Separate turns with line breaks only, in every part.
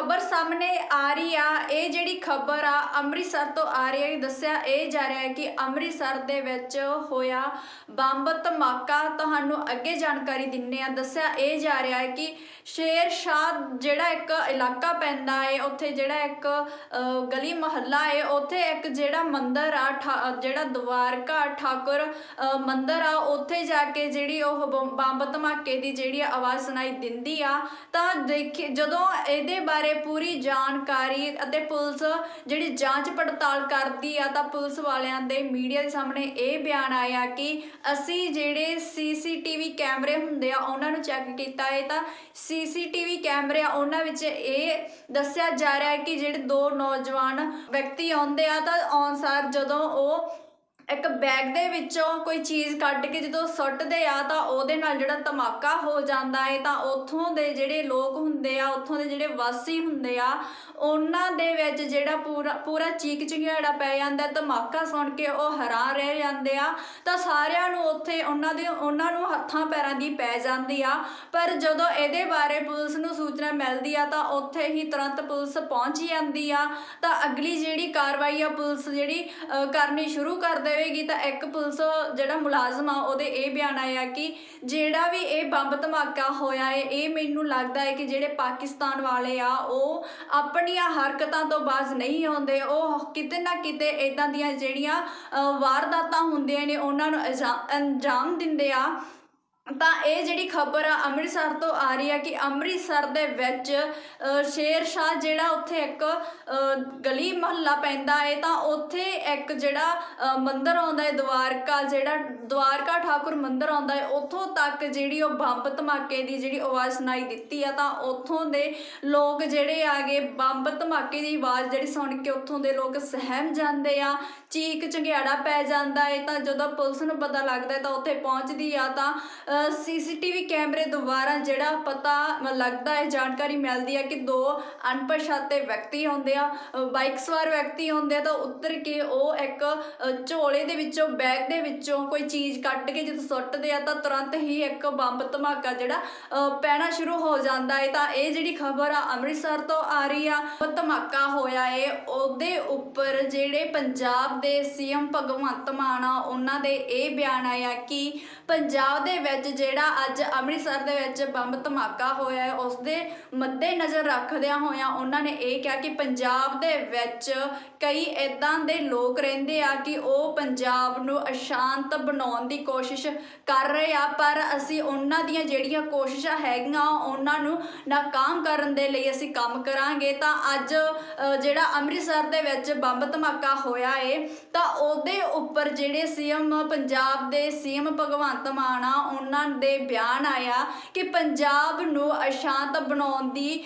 ਖਬਰ ਸਾਹਮਣੇ ਆ ਰਹੀ ਆ। ਇਹ ਜਿਹੜੀ ਖਬਰ ਆ ਅੰਮ੍ਰਿਤਸਰ ਤੋਂ ਆ ਰਹੀ ਹੈ ਦੱਸਿਆ ਇਹ ਜਾ ਰਿਹਾ ਹੈ ਕਿ ਅੰਮ੍ਰਿਤਸਰ ਦੇ ਵਿੱਚ ਹੋਇਆ ਬੰਬ ਧਮਾਕਾ। ਤੁਹਾਨੂੰ ਅੱਗੇ ਜਾਣਕਾਰੀ ਦਿੰਨੇ ਆ। ਦੱਸਿਆ ਇਹ ਜਾ ਰਿਹਾ ਹੈ ਕਿ ਸ਼ੇਰ ਸ਼ਾਹ ਜਿਹੜਾ ਇੱਕ ਇਲਾਕਾ ਪੈਂਦਾ ਹੈ ਉੱਥੇ ਜਿਹੜਾ ਇੱਕ ਗਲੀ ਮਹੱਲਾ ਹੈ ਉੱਥੇ ਇੱਕ ਜਿਹੜਾ ਮੰਦਿਰ ਆ ਠਾ- ਜਿਹੜਾ ਦਵਾਰਕਾ ਠਾਕੁਰ ਅ, ਮੰਦਿਰ ਆ ਉੱਥੇ ਜਾ ਕੇ ਜਿਹੜੀ ਉਹ ਬੰਬ ਧਮਾਕੇ ਦੀ ਜਿਹੜੀ ਆਵਾਜ਼ ਸੁਣਾਈ ਦਿੰਦੀ ਆ। ਤਾਂ ਦੇਖੀ ਜਦੋਂ ਇਹਦੇ ਬਾਰੇ ਪੂਰੀ ਜਾਣਕਾਰੀ ਅਤੇ ਪੁਲਿਸ ਜਿਹੜੀ ਜਾਂਚ ਪੜਤਾਲ ਕਰਦੀ ਆ ਤਾਂ ਪੁਲਿਸ ਵਾਲਿਆਂ ਦੇ ਮੀਡੀਆ ਦੇ ਸਾਹਮਣੇ ਇਹ ਬਿਆਨ ਆਇਆ ਕਿ ਅਸੀਂ ਜਿਹੜੇ ਸੀਸੀਟੀਵੀ ਕੈਮਰੇ ਹੁੰਦੇ ਆ, ਉਹਨਾਂ ਨੂੰ ਚੈੱਕ ਕੀਤਾ ਹੈ ਤਾਂ ਸੀਸੀਟੀਵੀ ਕੈਮਰੇ ਆ, ਉਹਨਾਂ ਵਿੱਚ ਇਹ ਦੱਸਿਆ ਜਾ ਰਿਹਾ ਹੈ ਕਿ ਜਿਹੜੇ ਦੋ ਨੌਜਵਾਨ ਵਿਅਕਤੀ ਆਉਂਦੇ ਆ ਤਾਂ ਆਨਸਾਰ ਜਦੋਂ ਉਹ ਇੱਕ ਬੈਗ ਦੇ ਵਿੱਚੋਂ ਕੋਈ ਚੀਜ਼ ਕੱਢ ਕੇ ਜਦੋਂ ਸੁੱਟਦੇ ਆ ਤਾਂ ਉਹਦੇ ਨਾਲ ਜਿਹੜਾ ਧਮਾਕਾ ਹੋ ਜਾਂਦਾ ਹੈ ਤਾਂ ਉੱਥੋਂ ਦੇ ਜਿਹੜੇ ਲੋਕ ਹੁੰਦੇ ਆ, ਉੱਥੋਂ ਦੇ ਜਿਹੜੇ ਵਾਸੀ ਹੁੰਦੇ ਆ, ਉਹਨਾਂ ਦੇ ਵਿੱਚ ਜਿਹੜਾ ਪੂਰਾ ਪੂਰਾ ਚੀਕ ਚਿਹਾੜਾ ਪੈ ਜਾਂਦਾ, ਧਮਾਕਾ ਸੁਣ ਕੇ ਉਹ ਹੈਰਾਨ ਰਹਿ ਜਾਂਦੇ ਆ, ਤਾਂ ਸਾਰਿਆਂ ਨੂੰ ਉੱਥੇ ਉਹਨਾਂ ਦੇ, ਉਹਨਾਂ ਨੂੰ ਹੱਥਾਂ ਪੈਰਾਂ ਦੀ ਪੈ ਜਾਂਦੀ ਆ। ਪਰ ਜਦੋਂ ਇਹਦੇ ਬਾਰੇ ਪੁਲਿਸ ਨੂੰ ਸੂਚਨਾ ਮਿਲਦੀ ਆ, ਤਾਂ ਉੱਥੇ ਹੀ ਤੁਰੰਤ ਪੁਲਿਸ ਪਹੁੰਚ ਜਾਂਦੀ ਆ। ਤਾਂ ਅਗਲੀ ਜਿਹੜੀ ਕਾਰਵਾਈ ਆ, ਪੁਲਿਸ ਜਿਹੜੀ ਕਰਨੀ ਸ਼ੁਰੂ ਕਰ ਦੇਵੇਗੀ ਤਾਂ ਇੱਕ ਪੁਲਿਸ ਜਿਹੜਾ ਮੁਲਾਜ਼ਮ ਆ, ਉਹਦੇ ਇਹ ਬਿਆਨ ਆਇਆ ਕਿ ਜਿਹੜਾ ਵੀ ਇਹ ਬੰਬ ਧਮਾਕਾ ਹੋਇਆ ਹੈ ਇਹ ਮੈਨੂੰ ਲੱਗਦਾ ਹੈ ਕਿ ਜਿਹੜੇ ਪਾਕਿਸਤਾਨ ਵਾਲੇ ਆ, ਉਹ ਆਪਣੀਆਂ ਹਰਕਤਾਂ ਤੋਂ ਬਾਜ਼ ਨਹੀਂ ਆਉਂਦੇ। ਉਹ ਕਿਤੇ ਨਾ ਕਿਤੇ ਇਦਾਂ ਦੀਆਂ ਜਿਹੜੀਆਂ ਵਾਰਦਾਤਾਂ ਹੁੰਦੀਆਂ ਨੇ, ਉਹਨਾਂ ਨੂੰ ਅੰਜਾ- ਅੰਜਾਮ ਦਿੰਦੇ ਆ। ਤਾਂ ਇਹ ਜਿਹੜੀ ਖਬਰ ਆ ਅੰਮ੍ਰਿਤਸਰ ਤੋਂ ਆ ਰਹੀ ਆ ਕਿ ਅੰਮ੍ਰਿਤਸਰ ਦੇ ਵਿੱਚ ਸ਼ੇਰ ਸ਼ਾਹ ਜਿਹੜਾ ਉੱਥੇ ਇੱਕ ਗਲੀ ਮਹੱਲਾ ਪੈਂਦਾ ਹੈ ਤਾਂ ਉੱਥੇ ਇੱਕ ਜਿਹੜਾ ਅ, ਮੰਦਿਰ ਆਉਂਦਾ ਹੈ ਦਵਾਰਕਾ ਜਿਹੜਾ ਦਵਾਰਕਾ ਠਾਕੁਰ ਮੰਦਿਰ ਆਉਂਦਾ ਹੈ ਉੱਥੋਂ ਤੱਕ ਜਿਹੜੀ ਉਹ ਬੰਬ ਧਮਾਕੇ ਦੀ ਜਿਹੜੀ ਆਵਾਜ਼ ਸੁਣਾਈ ਦਿੱਤੀ ਆ ਤਾਂ ਉੱਥੋਂ ਦੇ ਲੋਕ ਜਿਹੜੇ ਆਗੇ ਬੰਬ ਧਮਾਕੇ ਦੀ ਆਵਾਜ਼ ਜਿਹੜੀ ਸੁਣ ਕੇ ਉੱਥੋਂ ਦੇ ਲੋਕ ਸਹਿਮ ਜਾਂਦੇ ਆ ਚੀਕ ਚੰਗਿਆੜਾ ਪੈ ਜਾਂਦਾ ਹੈ ਤਾਂ ਜਦੋਂ ਪੁਲਿਸ ਨੂੰ ਪਤਾ ਲੱਗਦਾ ਤਾਂ ਉੱਥੇ ਪਹੁੰਚਦੀ ਆ ਤਾਂ ਸੀਸੀਟੀਵੀ ਕੈਮਰੇ ਦੁਆਰਾ ਜਿਹੜਾ ਪਤਾ ਲੱਗਦਾ ਹੈ ਜਾਣਕਾਰੀ ਮਿਲਦੀ ਹੈ ਕਿ ਦੋ ਅਣਪਛਾਤੇ ਵਿਅਕਤੀ ਹੁੰਦੇ ਆ ਅ, ਬਾਈਕ ਸਵਾਰ ਵਿਅਕਤੀ ਹੁੰਦੇ ਆ ਤਾਂ ਉੱਤਰ ਕੇ ਉਹ ਇੱਕ ਝੋਲੇ ਦੇ ਵਿੱਚੋਂ ਬੈਗ ਦੇ ਵਿੱਚੋਂ ਕੋਈ ਚੀਜ਼ ਕੱਢ ਕੇ ਜਦੋਂ ਸੁੱਟਦੇ ਆ ਤਾਂ ਤੁਰੰਤ ਹੀ ਇੱਕ ਬੰਬ ਧਮਾਕਾ ਜਿਹੜਾ ਪੈਣਾ ਸ਼ੁਰੂ ਹੋ ਜਾਂਦਾ ਹੈ। ਤਾਂ ਇਹ ਜਿਹੜੀ ਖਬਰ ਆ ਅੰਮ੍ਰਿਤਸਰ ਤੋਂ ਆ ਰਹੀ ਆ ਉਹ ਧਮਾਕਾ ਹੋਇਆ ਏ। ਉਹਦੇ ਉੱਪਰ ਜਿਹੜੇ ਪੰਜਾਬ ਦੇ ਸੀਐਮ ਭਗਵੰਤ ਮਾਨ ਆ ਉਹਨਾਂ ਦੇ ਇਹ ਬਿਆਨ ਆਇਆ ਕਿ ਪੰਜਾਬ ਦੇ ਵਿੱਚ ਜਿਹੜਾ ਅੱਜ ਅੰਮ੍ਰਿਤਸਰ ਦੇ ਵਿੱਚ ਬੰਬ ਧਮਾਕਾ ਹੋਇਆ ਹੈ ਉਸ ਦੇ ਮੱਦੇ ਨਜ਼ਰ ਰੱਖਦਿਆਂ ਹੋਇਆਂ ਉਹਨਾਂ ਨੇ ਇਹ ਕਿਹਾ ਕਿ ਪੰਜਾਬ ਦੇ ਵਿੱਚ ਕਈ ਇਦਾਂ ਦੇ ਲੋਕ ਰਹਿੰਦੇ ਆ ਕਿ ਉਹ ਪੰਜਾਬ ਨੂੰ ਅਸ਼ਾਂਤ ਬਣਾਉਣ ਦੀ ਕੋਸ਼ਿਸ਼ ਕਰ ਰਹੇ ਆ, ਪਰ ਅਸੀਂ ਉਹਨਾਂ ਦੀਆਂ ਜਿਹੜੀਆਂ ਕੋਸ਼ਿਸ਼ਾਂ ਹੈਗੀਆਂ, ਉਹਨਾਂ ਨੂੰ ਨਾਕਾਮ ਕਰਨ ਦੇ ਲਈ ਅਸੀਂ ਕੰਮ ਕਰਾਂਗੇ। ਤਾਂ ਅੱਜ ਜਿਹੜਾ ਅੰਮ੍ਰਿਤਸਰ ਦੇ ਵਿੱਚ ਬੰਬ ਧਮਾਕਾ ਹੋਇਆ ਏ, ਤਾਂ ਉਹਦੇ ਉੱਪਰ ਜਿਹੜੇ ਸੀਐਮ, ਪੰਜਾਬ ਦੇ ਸੀਐਮ ਭਗਵੰਤ ਮਾਨ ਆ ਉਹਨਾਂ ਦੇ ਬਿਆਨ ਆਇਆ ਕਿ ਪੰਜਾਬ ਨੂੰ ਅਸ਼ਾਂਤ ਬਣਾਉਣ ਦੀ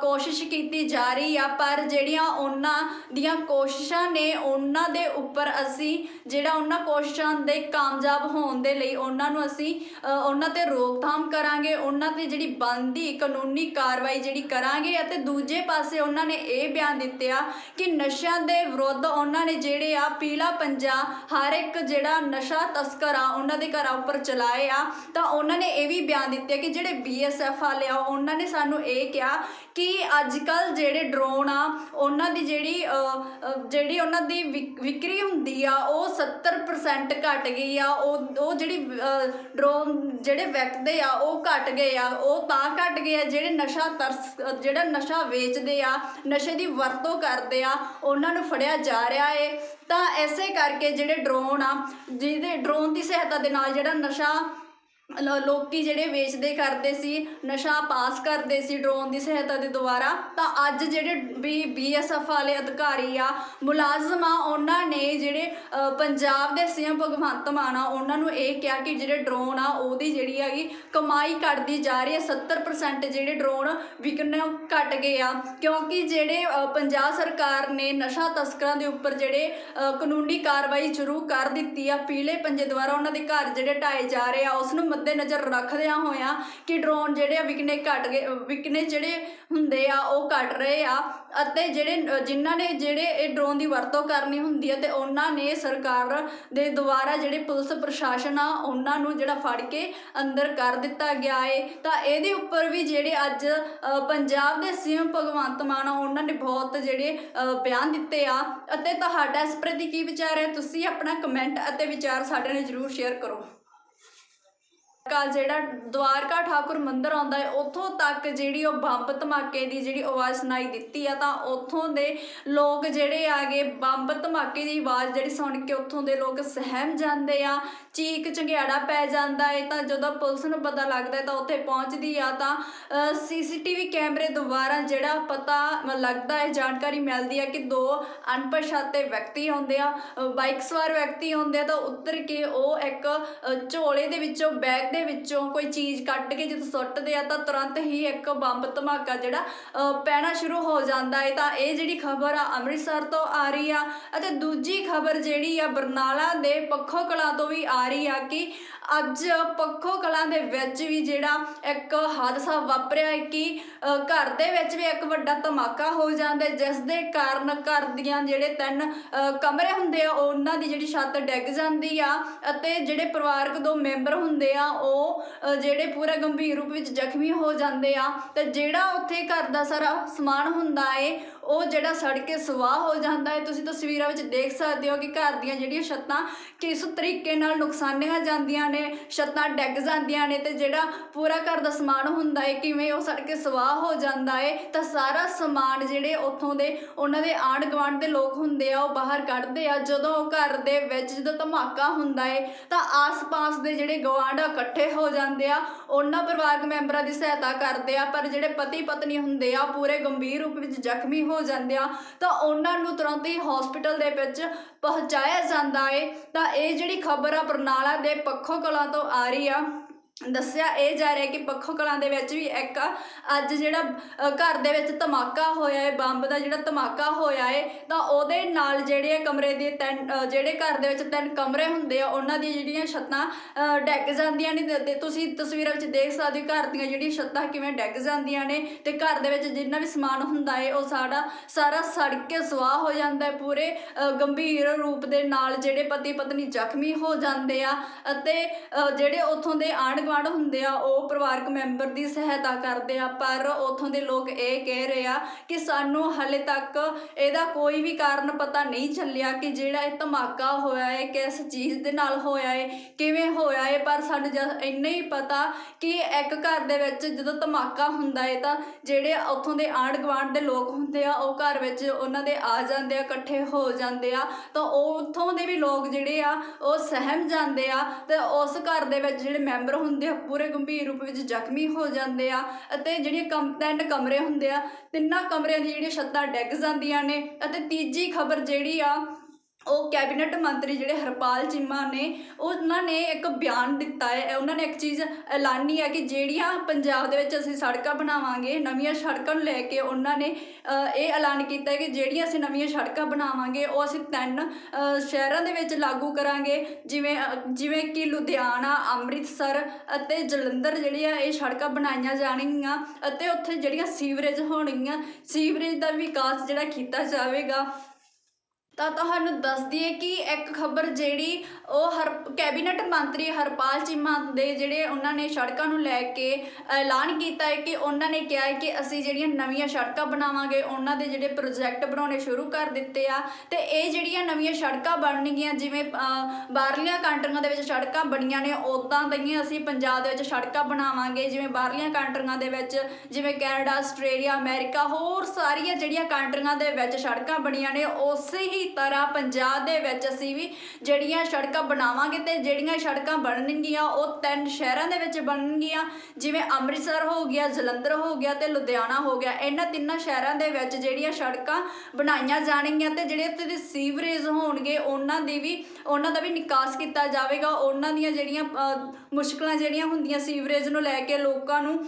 ਕੋਸ਼ਿਸ਼ ਕੀਤੀ ਜਾ ਰਹੀ ਆ, ਪਰ ਜਿਹੜੀਆਂ ਉਹਨਾਂ ਦੀਆਂ ਕੋਸ਼ਿਸ਼ਾਂ ਨੇ, ਉਹਨਾਂ ਦੇ ਉੱਪਰ ਅਸੀਂ ਜਿਹੜਾ ਉਹਨਾਂ ਕੋਸ਼ਿਸ਼ਾਂ ਦੇ ਕਾਮਯਾਬ ਹੋਣ ਦੇ ਲਈ ਉਹਨਾਂ ਨੂੰ ਅਸੀਂ ਉਹਨਾਂ ਤੇ ਰੋਕਥਾਮ ਕਰਾਂਗੇ, ਉਹਨਾਂ ਤੇ ਜਿਹੜੀ ਬਣਦੀ ਕਾਨੂੰਨੀ ਕਾਰਵਾਈ ਜਿਹੜੀ ਕਰਾਂਗੇ ਅਤੇ ਦੂਜੇ ਪਾਸੇ ਉਹਨਾਂ ਨੇ ਇਹ ਬਿਆਨ ਦਿੱਤੇ ਆ ਕਿ ਨਸ਼ਿਆਂ ਦੇ ਵਿਰੁੱਧ ਉਹਨਾਂ ਨੇ ਜਿਹੜੇ ਆ ਪੀਲਾ ਪੰਜਾ ਹਰ ਇੱਕ ਜਿਹੜਾ ਨਸ਼ਾ ਤਸਕਰ ਆ, ਉਹਨਾਂ ਦੇ ਘਰਾਂ ਉੱਪਰ ਚਲਾਏ ਆ ਤਾਂ ਉਹਨਾਂ ਨੇ ਇਹ ਵੀ ਬਿਆਨ ਦਿੱਤੇ ਕਿ ਜਿਹੜੇ ਬੀਐਸਐਫ ਵਾਲੇ ਆ, ਉਹਨਾਂ ਨੇ ਸਾਨੂੰ ਇਹ ਕਿਹਾ ਕਿ ਅੱਜ ਕੱਲ ਜਿਹੜੇ ਡਰੋਨ ਆ, ਉਹਨਾਂ ਦੀ ਜਿਹੜੀ ਜਿਹੜੀ ਉਹਨਾਂ ਦੀ ਵਿਕ- ਵਿਕਰੀ ਹੁੰਦੀ ਆ, ਉਹ 70% ਘਟ ਗਈ ਆ, ਉਹ ਉਹ ਜਿਹੜੀ ਡਰੋਨ ਜਿਹੜੇ ਵਿਕਦੇ ਆ, ਉਹ ਘਟ ਗਏ ਆ, ਉਹ ਤਾਂ ਘਟ ਗਏ ਆ, ਜਿਹੜੇ ਨਸ਼ਾ ਤਰਸ, ਜਿਹੜਾ ਨਸ਼ਾ ਵੇਚਦੇ ਆ, ਨਸ਼ੇ ਦੀ ਵਰਤੋਂ ਕਰਦੇ ਆ, ਉਹਨਾਂ ਨੂੰ ਫੜਿਆ ਜਾ ਰਿਹਾ ਏ। ਤਾਂ ਐਸੇ ਕਰਕੇ ਜਿਹੜੇ ਡਰੋਨ ਆ, ਜਿਹਦੇ, ਡਰੋਨ ਦੀ ਸਹਾਇਤਾ ਦੇ ਨਾਲ ਜਿਹੜਾ ਨਸ਼ਾ ਲੋ ਲੋਕੀ ਜਿਹੜੇ ਵੇਚਦੇ ਕਰਦੇ ਸੀ ਨਸ਼ਾ ਪਾਸ ਕਰਦੇ ਸੀ ਡਰੋਨ ਦੀ ਸਹਾਇਤਾ ਦੇ ਦੁਆਰਾ ਤਾਂ ਅੱਜ ਜਿਹੜੇ ਵੀ ਬੀਐਸਐਫ ਵਾਲੇ ਅਧਿਕਾਰੀ ਆ ਮੁਲਾਜ਼ਮ ਆ ਉਹਨਾਂ ਨੇ ਜਿਹੜੇ ਅ, ਪੰਜਾਬ ਦੇ ਸੀਐਮ ਭਗਵੰਤ ਮਾਨ ਆ ਉਹਨਾਂ ਨੂੰ ਇਹ ਕਿਹਾ ਕਿ ਜਿਹੜੇ ਡਰੋਨ ਆ ਉਹਦੀ ਜਿਹੜੀ ਹੈਗੀ ਕਮਾਈ ਘਟਦੀ ਜਾ ਰਹੀ ਹੈ 70% ਜਿਹੜੇ ਡਰੋਨ ਵਿਕਣੇ ਘਟ ਗਏ ਆ। ਕਿਉਂਕਿ ਜਿਹੜੇ ਅ, ਪੰਜਾਬ ਸਰਕਾਰ ਨੇ ਨਸ਼ਾ ਤਸਕਰਾਂ ਦੇ ਉੱਪਰ ਜਿਹੜੇ ਅ, ਕਾਨੂੰਨੀ ਕਾਰਵਾਈ ਸ਼ੁਰੂ ਕਰ ਦਿੱਤੀ ਆ ਪੀਲੇ ਪੰਜੇ ਦੁਆਰਾ ਉਹਨਾਂ ਦੇ ਘਰ ਜਿਹੜੇ ਢਾਏ ਜਾ ਰਹੇ ਆ ਉਸ ਨੂੰ ਮੱਦੇਨਜ਼ਰ ਰੱਖਦਿਆਂ ਹੋਇਆਂ ਕਿ ਡਰੋਨ ਜਿਹੜੇ ਆ ਵਿਕਨੇ ਘਟ ਗਏ ਵਿਕਨੇ ਜਿਹੜੇ ਹੁੰਦੇ ਆ ਉਹ ਘਟ ਰਹੇ ਆ ਅਤੇ ਜਿਹੜੇ ਜਿਨ੍ਹਾਂ ਨੇ ਜਿਹੜੇ ਇਹ ਡਰੋਨ ਦੀ ਵਰਤੋਂ ਕਰਨੀ ਹੁੰਦੀ ਹੈ ਤੇ ਉਹਨਾਂ ਨੇ ਸਰਕਾਰ ਦੇ ਦੁਆਰਾ ਜਿਹੜੇ ਪੁਲਿਸ ਪ੍ਰਸ਼ਾਸਨ ਆ ਉਹਨਾਂ ਨੂੰ ਜਿਹੜਾ ਫੜ ਕੇ ਅੰਦਰ ਕਰ ਦਿੱਤਾ ਗਿਆ ਏ। ਤਾਂ ਇਹਦੇ ਉੱਪਰ ਵੀ ਜਿਹੜੇ ਅੱਜ ਪੰਜਾਬ ਦੇ ਸੀਐਮ ਭਗਵੰਤ ਮਾਨ ਆ, ਉਹਨਾਂ ਨੇ ਬਹੁਤ ਜਿਹੜੇ ਬਿਆਨ ਦਿੱਤੇ ਆ। ਅਤੇ ਤੁਹਾਡਾ ਇਸ ਪ੍ਰਤੀ ਕੀ ਵਿਚਾਰ ਹੈ? ਤੁਸੀਂ ਆਪਣਾ ਕਮੈਂਟ ਅਤੇ ਵਿਚਾਰ ਸਾਡੇ ਨਾਲ ਜਰੂਰ ਸ਼ੇਅਰ ਕਰੋ। ਕਾ ਜਿਹੜਾ ਦਵਾਰਕਾ ਠਾਕੁਰ ਮੰਦਿਰ ਆਉਂਦਾ ਹੈ, ਉੱਥੋਂ ਤੱਕ ਜਿਹੜੀ ਉਹ ਬੰਬ ਧਮਾਕੇ ਦੀ ਜਿਹੜੀ ਆਵਾਜ਼ ਸੁਣਾਈ ਦਿੱਤੀ ਆ, ਤਾਂ ਉੱਥੋਂ ਦੇ ਲੋਕ ਜਿਹੜੇ ਆਗੇ ਬੰਬ ਧਮਾਕੇ ਦੀ ਆਵਾਜ਼ ਜਿਹੜੀ ਸੁਣ ਕੇ ਉੱਥੋਂ ਦੇ ਲੋਕ ਸਹਿਮ ਜਾਂਦੇ ਆ, ਚੀਕ ਚੰਗਿਆੜਾ ਪੈ ਜਾਂਦਾ ਹੈ, ਤਾਂ ਜਦੋਂ ਪੁਲਿਸ ਨੂੰ ਪਤਾ ਲੱਗਦਾ ਤਾਂ ਉੱਥੇ ਪਹੁੰਚਦੀ ਆ, ਤਾਂ ਸੀਸੀਟੀਵੀ ਕੈਮਰੇ ਦੁਆਰਾ ਜਿਹੜਾ ਪਤਾ ਲੱਗਦਾ ਹੈ, ਜਾਣਕਾਰੀ ਮਿਲਦੀ ਹੈ ਕਿ ਦੋ ਅਣਪਛਾਤੇ ਵਿਅਕਤੀ ਆਉਂਦੇ ਆ ਬਾਈਕ ਸਵਾਰ ਵਿਅਕਤੀ ਆਉਂਦੇ ਆ, ਤਾਂ ਉੱਤਰ ਕੇ ਉਹ ਇੱਕ ਝੋਲੇ ਦੇ ਵਿੱਚੋਂ ਬੈਗ ਦੇ ਵਿੱਚੋਂ ਕੋਈ ਚੀਜ਼ ਕੱਢ ਕੇ ਜਦੋਂ ਸੁੱਟਦੇ ਆ ਤਾਂ ਤੁਰੰਤ ਹੀ ਇੱਕ ਬੰਬ ਧਮਾਕਾ ਜਿਹੜਾ ਪੈਣਾ ਸ਼ੁਰੂ ਹੋ ਜਾਂਦਾ ਹੈ ਤਾਂ ਇਹ ਜਿਹੜੀ ਖਬਰ ਆ ਅੰਮ੍ਰਿਤਸਰ ਤੋਂ ਆ ਰਹੀ ਆ। ਅਤੇ ਦੂਜੀ ਖਬਰ ਜਿਹੜੀ ਆ ਬਰਨਾਲਾ ਦੇ ਪੱਖੋ ਕਲਾਂ ਤੋਂ ਵੀ ਆ ਰਹੀ ਆ ਕਿ ਅੱਜ ਪੱਖੋ ਕਲਾਂ ਦੇ ਵਿੱਚ ਵੀ ਜਿਹੜਾ ਇੱਕ ਹਾਦਸਾ ਵਾਪਰਿਆ ਕਿ ਘਰ ਦੇ ਵਿੱਚ ਵੀ ਇੱਕ ਵੱਡਾ ਧਮਾਕਾ ਹੋ ਜਾਂਦਾ ਹੈ, ਜਿਸ ਦੇ ਕਾਰਨ ਘਰ ਦੀਆਂ ਜਿਹੜੇ ਤਿੰਨ ਕਮਰੇ ਹੁੰਦੇ ਆ ਉਹਨਾਂ ਦੀ ਜਿਹੜੀ ਛੱਤ ਡਿੱਗ ਜਾਂਦੀ ਆ। ਅਤੇ ਜਿਹੜੇ ਪਰਿਵਾਰਕ ਦੋ ਮੈਂਬਰ ਹੁੰਦੇ ਆ ਉਹ ਜਿਹੜੇ ਪੂਰਾ ਗੰਭੀਰ ਰੂਪ ਵਿੱਚ ਜ਼ਖਮੀ ਹੋ ਜਾਂਦੇ ਆ, ਤੇ ਜਿਹੜਾ ਉੱਥੇ ਘਰ ਦਾ ਸਾਰਾ ਸਮਾਨ ਹੁੰਦਾ ਏ ਉਹ ਜਿਹੜਾ ਸੜ ਕੇ ਸਵਾਹ ਹੋ ਜਾਂਦਾ ਹੈ, ਤੁਸੀਂ ਤਸਵੀਰਾਂ ਵਿੱਚ ਦੇਖ ਸਕਦੇ ਹੋ ਕਿ ਘਰ ਦੀਆਂ ਜਿਹੜੀਆਂ ਛੱਤਾਂ ਕਿਸ ਤਰੀਕੇ ਨਾਲ ਨੁਕਸਾਨੀਆਂ ਜਾਂਦੀਆਂ ਨੇ, ਛੱਤਾਂ ਡਿੱਗ ਜਾਂਦੀਆਂ ਨੇ ਤੇ ਜਿਹੜਾ ਪੂਰਾ ਘਰ ਦਾ ਸਮਾਨ ਹੁੰਦਾ ਹੈ, ਕਿਵੇਂ ਉਹ ਸੜ ਕੇ ਸਵਾਹ ਹੋ ਜਾਂਦਾ ਹੈ, ਤਾਂ ਸਾਰਾ ਸਮਾਨ ਜਿਹੜੇ ਉੱਥੋਂ ਦੇ ਉਹਨਾਂ ਦੇ ਆਂਢ ਗੁਆਂਢ ਦੇ ਲੋਕ ਹੁੰਦੇ ਆ, ਉਹ ਬਾਹਰ ਕੱਢਦੇ ਆ, ਜਦੋਂ ਉਹ ਘਰ ਦੇ ਵਿੱਚ ਜਦੋਂ ਧਮਾਕਾ ਹੁੰਦਾ ਹੈ, ਤਾਂ ਆਸ-ਪਾਸ ਦੇ ਜਿਹੜੇ ਗਵਾਂਢ ਇਕੱਠੇ ਹੋ ਜਾਂਦੇ ਆ, ਉਹਨਾਂ ਪਰਿਵਾਰਕ ਮੈਂਬਰਾਂ ਦੀ ਸਹਾਇਤਾ ਕਰਦੇ ਆ, ਪਰ ਜਿਹੜੇ ਪਤੀ ਪਤਨੀ ਹੁੰਦੇ ਆ ਪੂਰੇ ਗੰਭੀਰ ਰੂਪ ਵਿੱਚ ਜ਼ਖਮੀ ਹੋ ਜਾਂਦੇ ਆ, ਤਾਂ ਉਹਨਾਂ ਨੂੰ ਤੁਰੰਤ ਹੀ ਹਸਪੀਟਲ ਦੇ ਵਿੱਚ ਪਹੁੰਚਾਇਆ ਜਾਂਦਾ ਏ। ਤਾਂ ਇਹ ਜਿਹੜੀ ਖਬਰ ਆ, ਬਰਨਾਲਾ ਦੇ ਪੱਖੋ ਕਲਾਂ ਤੋਂ ਆ ਰਹੀ ਆ। ਦੱਸਿਆ ਇਹ ਜਾ ਰਿਹਾ ਕਿ ਪੱਖੋ ਕਲਾਂ ਦੇ ਵਿੱਚ ਵੀ ਇੱਕ ਅੱਜ ਜਿਹੜਾ ਘਰ ਦੇ ਵਿੱਚ ਧਮਾਕਾ ਹੋਇਆ ਹੈ ਬੰਬ ਦਾ ਜਿਹੜਾ ਧਮਾਕਾ ਹੋਇਆ ਹੈ ਤਾਂ ਉਹਦੇ ਨਾਲ ਜਿਹੜੇ ਕਮਰੇ ਦੇ ਤਿੰਨ ਜਿਹੜੇ ਘਰ ਦੇ ਵਿੱਚ ਤਿੰਨ ਕਮਰੇ ਹੁੰਦੇ ਆ ਉਹਨਾਂ ਦੀ ਜਿਹੜੀਆਂ ਛੱਤਾਂ ਅ, ਡਿੱਗ ਜਾਂਦੀਆਂ ਨੇ ਤੇ- ਤੁਸੀਂ ਤਸਵੀਰਾਂ ਵਿੱਚ ਦੇਖ ਸਕਦੇ ਹੋ ਘਰ ਦੀਆਂ ਜਿਹੜੀਆਂ ਛੱਤਾਂ ਕਿਵੇਂ ਡਿੱਗ ਜਾਂਦੀਆਂ ਨੇ ਤੇ ਘਰ ਦੇ ਵਿੱਚ ਜਿੰਨਾ ਵੀ ਸਮਾਨ ਹੁੰਦਾ ਹੈ ਉਹ ਸਾਡਾ ਸਾਰਾ ਸੜ ਕੇ ਸਵਾਹ ਹੋ ਜਾਂਦਾ ਹੈ ਪੂਰੇ ਗੰਭੀਰ ਰੂਪ ਦੇ ਨਾਲ ਜਿਹੜੇ ਪਤੀ ਪਤਨੀ ਜ਼ਖਮੀ ਹੋ ਜਾਂਦੇ ਆ ਅਤੇ ਜਿਹੜੇ ਉੱਥੋਂ ਦੇ ਆਂਢ ਗੁਆਂਢ ਹੁੰਦੇ ਆ, ਉਹ ਪਰਿਵਾਰਕ ਮੈਂਬਰ ਦੀ ਸਹਾਇਤਾ ਕਰਦੇ ਆ, ਪਰ ਉੱਥੋਂ ਦੇ ਲੋਕ ਇਹ ਕਹਿ ਰਹੇ ਆ ਕਿ ਸਾਨੂੰ ਹਲੇ ਤੱਕ ਇਹਦਾ ਕੋਈ ਵੀ ਕਾਰਨ ਪਤਾ ਨਹੀਂ ਚੱਲਿਆ ਕਿ ਜਿਹੜਾ ਇਹ ਧਮਾਕਾ ਹੋਇਆ ਹੈ, ਕਿਸ ਚੀਜ਼ ਦੇ ਨਾਲ ਹੋਇਆ ਹੈ, ਕਿਵੇਂ ਹੋਇਆ ਹੈ, ਪਰ ਸਾਨੂੰ ਜਦ ਇੰਨਾ ਹੀ ਪਤਾ ਕਿ ਇੱਕ ਘਰ ਦੇ ਵਿੱਚ ਜਦੋਂ ਧਮਾਕਾ ਹੁੰਦਾ ਹੈ ਤਾਂ ਜਿਹੜੇ ਉੱਥੋਂ ਦੇ ਆਂਢ ਗੁਆਂਢ ਦੇ ਲੋਕ ਹੁੰਦੇ ਆ, ਉਹ ਘਰ ਵਿੱਚ ਉਹਨਾਂ ਦੇ ਆ ਜਾਂਦੇ ਆ, ਇਕੱਠੇ ਹੋ ਜਾਂਦੇ ਆ, ਤਾਂ ਉਹ ਉੱਥੋਂ ਦੇ ਵੀ ਲੋਕ ਜਿਹੜੇ ਆ, ਉਹ ਸਹਿਮ ਜਾਂਦੇ ਆ ਤੇ ਉਸ ਘਰ ਦੇ ਵਿੱਚ ਜਿਹੜੇ ਮੈਂਬਰ ਹੁੰਦੇ ਹੁੰਦੇ ਆ, ਪੂਰੇ ਗੰਭੀਰ ਰੂਪ ਵਿੱਚ ਜ਼ਖਮੀ ਹੋ ਜਾਂਦੇ ਆ ਅਤੇ ਜਿਹੜੀਆਂ ਕਮ, ਤਿੰਨ ਕਮਰੇ ਹੁੰਦੇ ਆ, ਤਿੰਨਾਂ ਕਮਰਿਆਂ ਦੀ ਜਿਹੜੀਆਂ ਛੱਤਾਂ ਡਿੱਗ ਜਾਂਦੀਆਂ ਨੇ ਅਤੇ ਤੀਜੀ ਖਬਰ ਜਿਹੜੀ ਆ ਉਹ ਕੈਬਨਿਟ ਮੰਤਰੀ ਜਿਹੜੇ ਹਰਪਾਲ ਚੀਮਾ ਨੇ, ਉਹਨਾਂ ਨੇ ਇੱਕ ਬਿਆਨ ਦਿੱਤਾ ਹੈ। ਉਹਨਾਂ ਨੇ ਇੱਕ ਚੀਜ਼ ਐਲਾਨੀ ਹੈ ਕਿ ਜਿਹੜੀਆਂ ਪੰਜਾਬ ਦੇ ਵਿੱਚ ਅਸੀਂ ਸੜਕਾਂ ਬਣਾਵਾਂਗੇ, ਨਵੀਆਂ ਸੜਕਾਂ ਨੂੰ ਲੈ ਕੇ ਉਹਨਾਂ ਨੇ ਇਹ ਐਲਾਨ ਕੀਤਾ ਹੈ ਕਿ ਜਿਹੜੀਆਂ ਅਸੀਂ ਨਵੀਆਂ ਸੜਕਾਂ ਬਣਾਵਾਂਗੇ, ਉਹ ਅਸੀਂ ਤਿੰਨ ਸ਼ਹਿਰਾਂ ਦੇ ਵਿੱਚ ਲਾਗੂ ਕਰਾਂਗੇ। ਜਿਵੇਂ ਜਿਵੇਂ ਕਿ ਲੁਧਿਆਣਾ, ਅੰਮ੍ਰਿਤਸਰ ਅਤੇ ਜਲੰਧਰ ਜਿਹੜੀਆਂ ਇਹ ਸੜਕਾਂ ਬਣਾਈਆਂ ਜਾਣਗੀਆਂ ਅਤੇ ਉੱਥੇ ਜਿਹੜੀਆਂ ਸੀਵਰੇਜ ਹੋਣਗੀਆਂ, ਸੀਵਰੇਜ ਦਾ ਵਿਕਾਸ ਜਿਹੜਾ ਕੀਤਾ ਜਾਵੇਗਾ। ਤਾਂ ਤੁਹਾਨੂੰ ਦੱਸ ਦਈਏ ਕਿ ਇੱਕ ਖਬਰ ਜਿਹੜੀ ਉਹ ਹਰ ਕੈਬਨਿਟ ਮੰਤਰੀ ਹਰਪਾਲ ਚੀਮਾ ਦੇ ਜਿਹੜੇ ਉਹਨਾਂ ਨੇ ਸੜਕਾਂ ਨੂੰ ਲੈ ਕੇ ਐਲਾਨ ਕੀਤਾ ਹੈ ਕਿ ਉਹਨਾਂ ਨੇ ਕਿਹਾ ਹੈ ਕਿ ਅਸੀਂ ਜਿਹੜੀਆਂ ਨਵੀਆਂ ਸੜਕਾਂ ਬਣਾਵਾਂਗੇ, ਉਹਨਾਂ ਦੇ ਜਿਹੜੇ ਪ੍ਰੋਜੈਕਟ ਬਣਾਉਣੇ ਸ਼ੁਰੂ ਕਰ ਦਿੱਤੇ ਆ ਤੇ ਇਹ ਜਿਹੜੀਆਂ ਨਵੀਆਂ ਸੜਕਾਂ ਬਣਨਗੀਆਂ, ਜਿਵੇਂ ਬਾਹਰਲੀਆਂ ਕੰਟਰੀਆਂ ਦੇ ਵਿੱਚ ਸੜਕਾਂ ਬਣੀਆਂ ਨੇ ਉਦਾਂ ਦੀਆਂ ਅਸੀਂ ਪੰਜਾਬ ਦੇ ਵਿੱਚ ਸੜਕਾਂ ਬਣਾਵਾਂਗੇ, ਜਿਵੇਂ ਬਾਹਰਲੀਆਂ ਕੰਟਰੀਆਂ ਦੇ ਵਿੱਚ, ਜਿਵੇਂ ਕੈਨੇਡਾ, ਆਸਟ੍ਰੇਲੀਆ, ਅਮਰੀਕਾ, ਹੋਰ ਸਾਰੀਆਂ ਜਿਹੜੀਆਂ ਕੰਟਰੀਆਂ ਦੇ ਵਿੱਚ ਸੜਕਾਂ ਬਣੀਆਂ ਨੇ, ਉਸੇ ਹੀ ਤਰ੍ਹਾਂ ਪੰਜਾਬ ਦੇ ਵਿੱਚ ਅਸੀਂ ਵੀ ਜਿਹੜੀਆਂ ਸੜਕਾਂ ਬਣਾਵਾਂਗੇ ਤੇ ਜਿਹੜੀਆਂ ਸੜਕਾਂ ਬਣਨਗੀਆਂ ਉਹ ਤਿੰਨ ਸ਼ਹਿਰਾਂ ਦੇ ਵਿੱਚ ਬਣਨਗੀਆਂ। ਜਿਵੇਂ ਅੰਮ੍ਰਿਤਸਰ ਹੋ ਗਿਆ ਜਲੰਧਰ ਹੋ ਗਿਆ ਤੇ ਲੁਧਿਆਣਾ ਹੋ ਗਿਆ। ਇਹਨਾਂ ਤਿੰਨਾਂ ਸ਼ਹਿਰਾਂ ਦੇ ਵਿੱਚ ਜਿਹੜੀਆਂ ਸੜਕਾਂ ਬਣਾਈਆਂ ਜਾਣਗੀਆਂ ਤੇ ਜਿਹੜੇ ਉੱਥੇ ਦੇ ਸੀਵਰੇਜ ਹੋਣਗੇ ਉਹਨਾਂ ਦੀ ਵੀ ਉਹਨਾਂ ਦਾ ਵੀ ਨਿਕਾਸ ਕੀਤਾ ਜਾਵੇਗਾ। ਉਹਨਾਂ ਦੀਆਂ ਜਿਹੜੀਆਂ ਅ, ਮੁਸ਼ਕਲਾਂ ਜਿਹੜੀਆਂ ਹੁੰਦੀਆਂ ਸੀਵਰੇਜ ਨੂੰ ਲੈ ਕੇ ਲੋਕਾਂ ਨੂੰ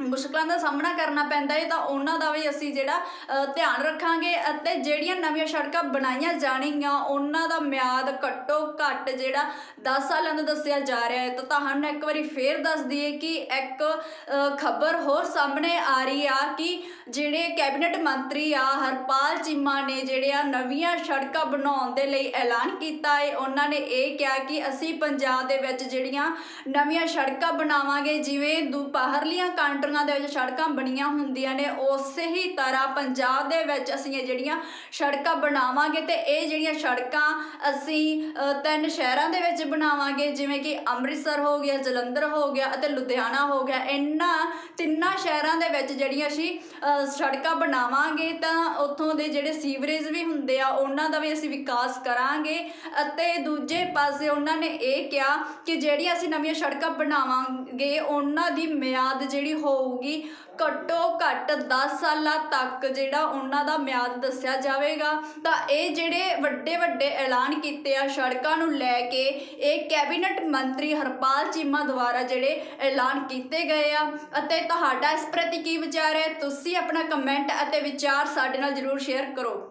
ਮੁਸ਼ਕਲਾਂ ਦਾ ਸਾਹਮਣਾ ਕਰਨਾ ਪੈਂਦਾ ਹੈ ਤਾਂ ਉਹਨਾਂ ਦਾ ਵੀ ਅਸੀਂ ਜਿਹੜਾ ਧਿਆਨ ਰੱਖਾਂਗੇ ਅਤੇ ਜਿਹੜੀਆਂ ਨਵੀਆਂ ਸੜਕਾਂ ਬਣਾਈਆਂ ਜਾਣਗੀਆਂ, ਉਹਨਾਂ ਦਾ ਮਿਆਦ ਘੱਟੋ ਘੱਟ ਜਿਹੜਾ 10 ਸਾਲਾਂ ਦਾ ਦੱਸਿਆ ਜਾ ਰਿਹਾ ਹੈ ਤਾਂ ਤੁਹਾਨੂੰ ਇੱਕ ਵਾਰੀ ਫੇਰ ਦੱਸ ਦਈਏ ਕਿ ਇੱਕ ਖਬਰ ਹੋਰ ਸਾਹਮਣੇ ਆ ਰਹੀ ਆ ਕਿ ਜਿਹੜੇ ਕੈਬਨਿਟ ਮੰਤਰੀ ਆ, ਹਰਪਾਲ ਚੀਮਾ ਨੇ ਜਿਹੜੇ ਆ ਨਵੀਆਂ ਸੜਕਾਂ ਬਣਾਉਣ ਦੇ ਲਈ ਐਲਾਨ ਕੀਤਾ ਹੈ ਉਹਨਾਂ ਨੇ ਇਹ ਕਿਹਾ ਕਿ ਅਸੀਂ ਪੰਜਾਬ ਦੇ ਵਿੱਚ ਜਿਹੜੀਆਂ ਨਵੀਆਂ ਸੜਕਾਂ ਬਣਾਵਾਂਗੇ, ਜਿਵੇਂ ਦੂ ਬਾਹਰਲੀਆਂ ਕੰਟਰੀਆਂ ਦੇ ਵਿੱਚ ਸੜਕਾਂ ਬਣੀਆਂ ਹੁੰਦੀਆਂ ਨੇ, ਉਸੇ ਹੀ ਤਰ੍ਹਾਂ ਪੰਜਾਬ ਦੇ ਵਿੱਚ ਅਸੀਂ ਇਹ ਜਿਹੜੀਆਂ ਸੜਕਾਂ ਬਣਾਵਾਂਗੇ ਤੇ ਇਹ ਜਿਹੜੀਆਂ ਸੜਕਾਂ ਅਸੀਂ ਤਿੰਨ ਸ਼ਹਿਰਾਂ ਦੇ ਵਿੱਚ ਬਣਾਵਾਂਗੇ, ਜਿਵੇਂ ਕਿ ਅੰਮ੍ਰਿਤਸਰ ਹੋ ਗਿਆ, ਜਲੰਧਰ ਹੋ ਗਿਆ ਅਤੇ ਲੁਧਿਆਣਾ ਹੋ ਗਿਆ, ਇਹਨਾਂ ਤਿੰਨਾਂ ਸ਼ਹਿਰਾਂ ਦੇ ਵਿੱਚ ਜਿਹੜੀਆਂ ਅਸੀਂ ਸੜਕਾਂ ਬਣਾਵਾਂਗੇ ਤਾਂ ਉੱਥੋਂ ਦੇ ਜਿਹੜੇ ਸੀਵਰੇਜ ਵੀ ਹੁੰਦੇ ਆ, ਉਹਨਾਂ ਦਾ ਵੀ ਅਸੀਂ ਵਿਕਾਸ ਕਰਾਂਗੇ ਅਤੇ ਦੂਜੇ ਪਾਸੇ ਉਹਨਾਂ ਨੇ ਇਹ ਕਿਹਾ ਕਿ ਜਿਹੜੀਆਂ ਅਸੀਂ ਨਵੀਆਂ ਸੜਕਾਂ ਬਣਾਵਾਂਗੇ, ਉਹਨਾਂ ਦੀ ਮਿਆਦ ਜਿਹੜੀ ਹੋ ਹੋਊਗੀ। ਘੱਟੋ ਘੱਟ 10 ਸਾਲਾਂ ਤੱਕ ਜਿਹੜਾ ਉਹਨਾਂ ਦਾ ਮਿਆਦ ਦੱਸਿਆ ਜਾਵੇਗਾ। ਤਾਂ ਇਹ ਜਿਹੜੇ ਵੱਡੇ ਵੱਡੇ ਐਲਾਨ ਕੀਤੇ ਆ ਸੜਕਾਂ ਨੂੰ ਲੈ ਕੇ, ਇਹ ਕੈਬਨਿਟ ਮੰਤਰੀ ਹਰਪਾਲ ਚੀਮਾ ਦੁਆਰਾ ਜਿਹੜੇ ਐਲਾਨ ਕੀਤੇ ਗਏ ਆ। ਅਤੇ ਤੁਹਾਡਾ ਇਸ ਪ੍ਰਤੀ ਕੀ ਵਿਚਾਰ ਹੈ? ਤੁਸੀਂ ਆਪਣਾ ਕਮੈਂਟ ਅਤੇ ਵਿਚਾਰ ਸਾਡੇ ਨਾਲ ਜਰੂਰ ਸ਼ੇਅਰ ਕਰੋ।